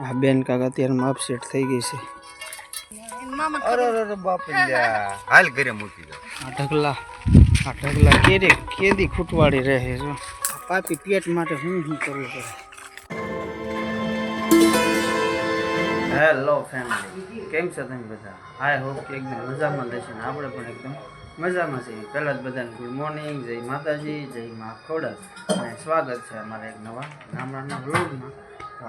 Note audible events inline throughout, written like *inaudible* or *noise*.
આ બેન કાકા અત્યારમાં સેટ થઈ ગઈ છે. અરે અરે અરે બાપ હાલ ઘરે મૂકી દો. આ ઢગલા આ ઢગલા કેરે કેદી ખૂટવાડી રહે છે. પાપી પેટ માટે હું શું કરવું પડે? હેલો ફેમિલી કેમ છો તમે બધા? આઈ હોપ કે એકદમ મજામાં રહેશે ને આપણે પણ એકદમ મજામાં છીએ. પહેલાં જ બધાને ગુડ મોર્નિંગ જય માતાજી જય મા ખોડા. અને સ્વાગત છે અમારા એક નવા ગામડાના વ્લોગમાં તો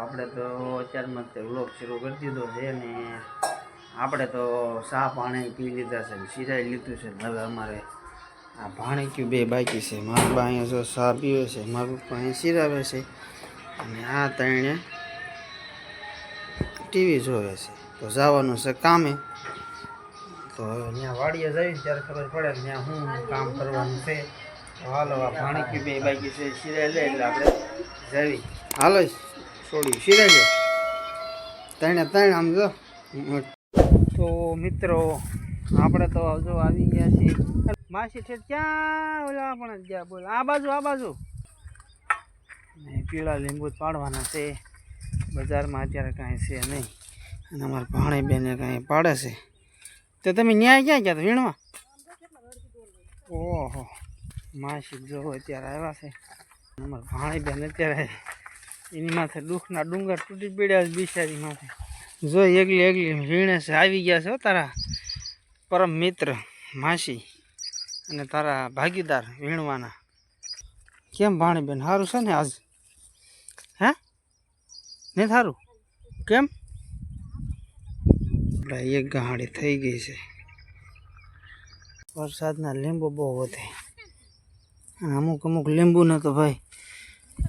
આપણે તો અત્યારમાં તે વ્લોગ શરૂ કરી દીધો છે અને આપણે તો ચા પાણી પી લીધા છે સિરાઈ લીધું છે હવે અમારે આ ભાણીક્યું બે બાકી છે. મારા બા અહીંયા જો ચા પીવે છે, મારું પપ્પા અહીંયા સિરાવે છે અને આ ત્રણે ટીવી જોવે છે. તો જવાનું છે કામે. તો ત્યાં વાડીએ જઈએ ત્યારે ખબર પડે ત્યાં શું કામ કરવાનું છે. હાલો, આ ભાણીક્યું બે બાકી છે સિરાઈ લે એટલે આપણે જવી હાલો છોડી સિરાઈ લો ત્રણે ત્રણ આમ જો તો મિત્રો, આપણે તો જો આવી ગયા છીએ. માસી છે ક્યાં? ઓલા પણ ગયા બોલ. આ બાજુ આ બાજુ. પીળા લીંબુ પાડવાના છે. બજારમાં અત્યારે કાંઈ છે નહીં. અને અમારા ભાણી બેને કાંઈ પાડે છે. તો તમે ન્યાય ક્યાં ગયા વીણવા? ઓહો. માસી જો અત્યારે આવ્યા છે. અમારા ભાણી બેન અત્યારે એની માથે દુઃખના ડુંગર તૂટી પડ્યા છે બિચારી માથે જો એકલી એકલી વીણે છે, આવી ગયા છે તારા પરમ મિત્ર, માસી અને તારા ભાગીદાર વીણવાના. કેમ ભાણીબેન સારું છે ને આજ? હે? ને સારું કેમ? એક ગાડી થઈ ગઈ છે. વરસાદના લીંબુ બહુ વધે. અને અમુક અમુક લીંબુને તો ભાઈ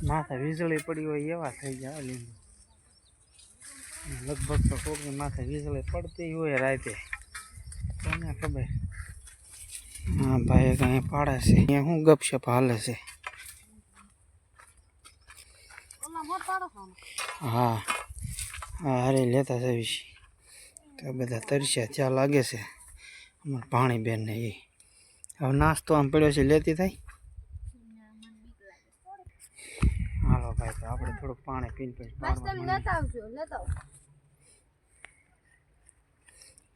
માથે વીજળી પડી હોય એવા થઈ જાય લીંબુ લગભગ તો કોકની માથે વીજળી પડતી હોય રાતે. કોને ખબર? હા, ભાઈ કઈ પાડે છે. અહીંયા શું ગપશપ હાલે છે? હા હા અરે લેતા જઈશ તો બધા તરસ્યા ત્યાં લાગે છે. અમારા પાણી બેન ને એ. હવે નાસ્તો આમ પડ્યો છે, લેતી થાય હાલો ભાઈ તો આપણે થોડુંક પાણી પીને પછી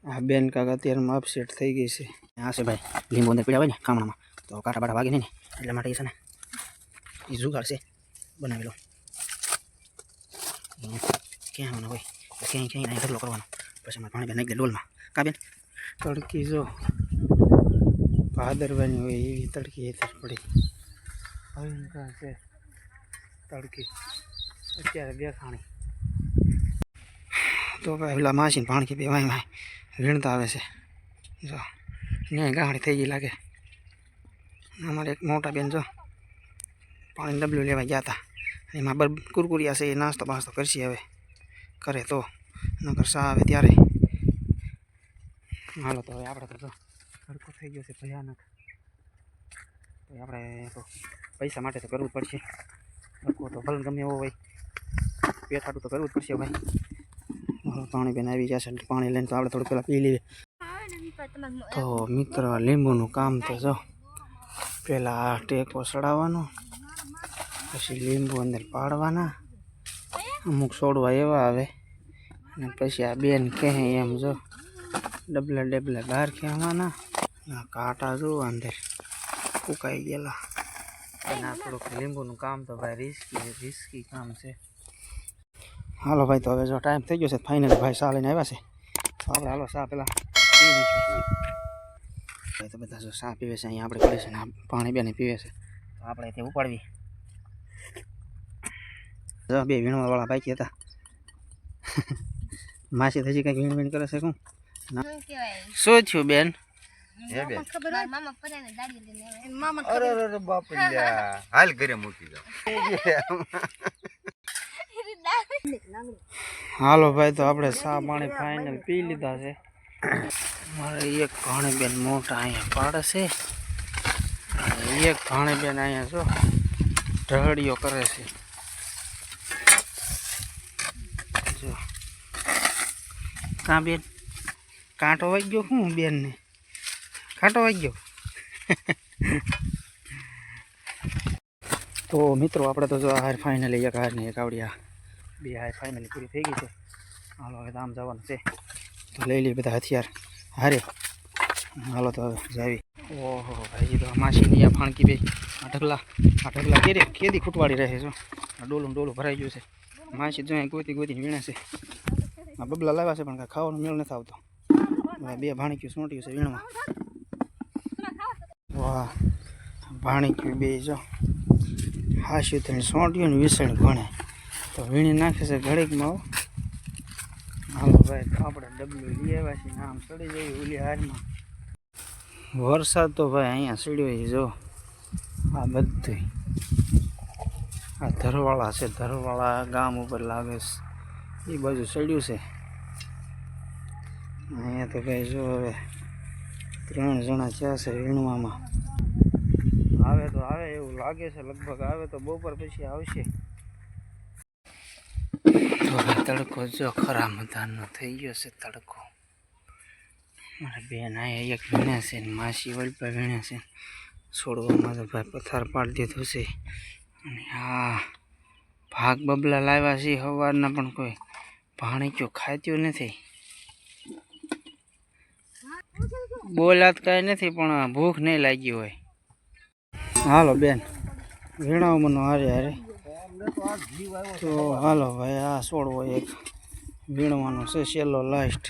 આ બેન કાકા અત્યારમાં અપસેટ થઈ ગઈ છે. આ છે ભાઈ લીંબુ અંદર પીડા હોય ને કામણામાં તો કાંટા બાટા વાગે નહીં ને એટલા માટે એ છે ને એ જુગાડ છે બનાવી લો. ક્યાં આવવાનું હોય? ક્યાંય ક્યાંય અહીં ઢગલો કરવાનો. પછી અમારે પાણી બેન નાખી દે ડોલમાં. કા બેન? તડકી જો. ભાદરવાની હોય એવી તડકી એ પડી. ભયંકર છે. તડકી. અત્યારે દેખાણી તો ભાઈ ઓલા માસીને પાણી પી વાય વાય વીણતા આવે છે. જો, ન્યાય ગાહડી થઈ ગઈ લાગે. અમારે એક મોટા બેન જો પાણી ડબલું લેવા ગયા હતા એમાં બર કુરકુરિયા છે, એ નાસ્તો બાસ્તો કરશે હવે. કરે તો, નકર સા આવે ત્યારે. હાલો તો હવે આપણે તો જો તડકો થઈ ગયો છે ભયાનક. આપણે તો પૈસા માટે તો કરવું પડશે. તડકો તો ભલે ગમે એવો હોય. પેટ હાટું તો કરવું જ પડશે ભાઈ. પાણી બેન આવી જશે પાણી લઈને તો આપણે થોડું પહેલાં પી લઈએ. તો મિત્ર, લીંબુનું કામ તો જો. પહેલાં ટેકો ચડાવવાનો પછી લીંબુ અંદર પાડવાના. અમુક છોડવા એવા આવે. અને પછી આ બેન કહે એમ જો, ડબલા ડબલા બહાર ખેવાના આ કાંટા જો અંદર ઉકાઈ ગયેલા. અને આ થોડુંક લીંબુનું કામ તો ભાઈ રિસ્કી રિસ્કી કામ છે. હાલો ભાઈ તો હવે જો ટાઈમ થઈ ગયો છે ફાઇનલ ભાઈ સા લઈને આવ્યા છે. તો આપણે હાલો સા પેલા ભાઈ તો બધા જો સા પીવે છે અહીંયા આપણે પીવે છે ને પાણી બેને પીવે છે. તો આપણે તે ઉપાડવી. જો બે વીણવાવાળા બાકી હતા. *laughs* માસી થજી કંઈક વીણ વીણ કરે છે શું? શું થયું બેન? હે બેન? અરે અરે અરે બાપ લ્યા. *laughs* હાલ ઘરે મૂકી દો હાલો ભાઈ તો આપણે સા પાણી ફાઇનલ પી લીધા છે. મારે એક ભાણી બેન મોટા અહીંયા પાડે છે. એક ભાણી બેન અહીંયા જો ઢહડીઓ કરે છે. જો. કાં બેન કાંટો વાગ્યો ગયો શું બેનને? કાંટો વાગી ગયો. *laughs* તો મિત્રો, આપણે તો જો હાર ફાઇનલી એક હારની એક આવડ્યા બે હાર ફાઇનલી પૂરી થઈ ગઈ છે. હાલો, હવે આમ જવાનું છે. તો લઈ લઈએ બધા હથિયાર. હારે. હાલો તો જાવી. ઓહો, ભાઈ તો માસીની આ ફાણકી બે. આ ઢગલા આ ઢગલા કેરે, કેદી ખૂટવાડી રહે છે. આ ડોલું ડોલું ભરાઈ ગયું છે. માસી જો ગોતી ગોતી વીણે છે. આ બબલા લાવ્યા છે, પણ કાંઈ ખાવાનો મેળ નથી આવતો. બે ભાણક્યું, સોંટ્યું છે વીણમાં વાહ, ભાણી બે જો. હાસ્યું થઈને સોંટ્યું ને વિસણ ભણે તો વીણી નાખે છે ઘડીકમાં. હાલો ભાઈ, આપણે ડબલું લઈ આવ્યા છીએ આમ ચડી જઈએ ઓલી હારમાં. વરસાદ તો ભાઈ અહીંયા ચડ્યો છે, જો. આ બધું આ ધરવાળા છે, ધરવાળા ગામ ઉપર લાગે છે. એ બાજુ ચડ્યું છે. અહીંયા તો કઈ જો હવે ત્રણ જણા થયા છે રીણવામાં આવે તો આવે, એવું લાગે છે લગભગ આવે તો બપોર પછી આવશે. તડકો જો ખરા મધાનો થઈ ગયો છે તડકો. મારા બેન આ એક વીણ્યા છે ને માસી વલપા વીણ્યા છે છોડવામાં તો ભાઈ પથાર પાડી દીધો છે. અને આ ભાગ બબલા લાવ્યા છે સવારના પણ કોઈ ભાણીક્યો ખાત્યું નથી. બોલાત કાંઈ નથી, પણ ભૂખ નહીં લાગી હોય. હાલો બેન, વીણાવ મને હારે હારે. તો હાલો ભાઈ, આ છોડવો એક વીણવાનો છે, છેલ્લો લાસ્ટ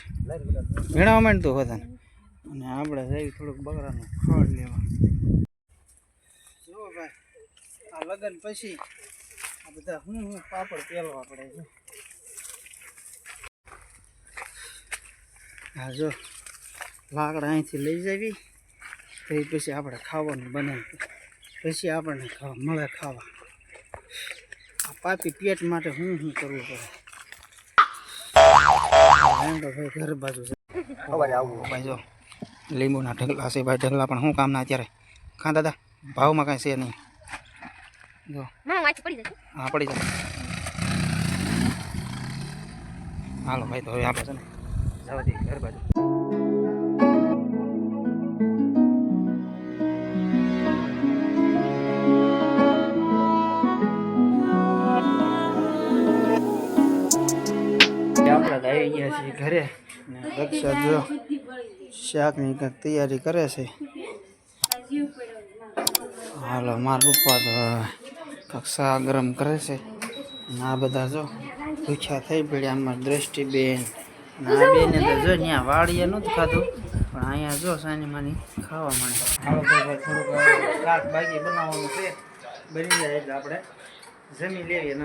વીણવા માંડતું બધાને. અને આપણે જઈ થોડુંક બકરાનું ખડ લેવા. જુઓ ભાઈ, આ લગ્ન પછી આ બધા હું હું પાપડ પેલવા પડે છે. હા જો લાકડા અહીંથી લઈ જવી. તો એ પછી આપણે ખાવાનું બનાવી પછી આપણને ખાવા મળે ખાવા. આ પાપી પેટ માટે હું શું કરવું પડે? ઘર બાજુ છે ભાઈ જો. લીંબુના ઢગલા છે ભાઈ ઢગલા પણ શું કામના અત્યારે? ખા દાદા ભાવમાં કાંઈ છે નહીં. જો. હા પડી જાય હાલો ભાઈ તો હવે આપણે છે ને જવા દઈએ ઘર બાજુ. ઘરે. ને રક્ષા જો શાકની કંઈક તૈયારી કરે છે. હાલો મારા પપ્પા તો કક્ષા ગરમ કરે છે. આ બધા જો ભૂખ્યા થઈ પડ્યા આમાં દ્રષ્ટિબેન. બેન આ બેને તો જો ત્યાં વાડીએ નહોતું ખાધું, પણ અહીંયા જો સાની માની ખાવા માંડે હાલો થોડુંક શાક બાકી બનાવવાનું છે. બની જાય એટલે આપણે જમી લેવી અને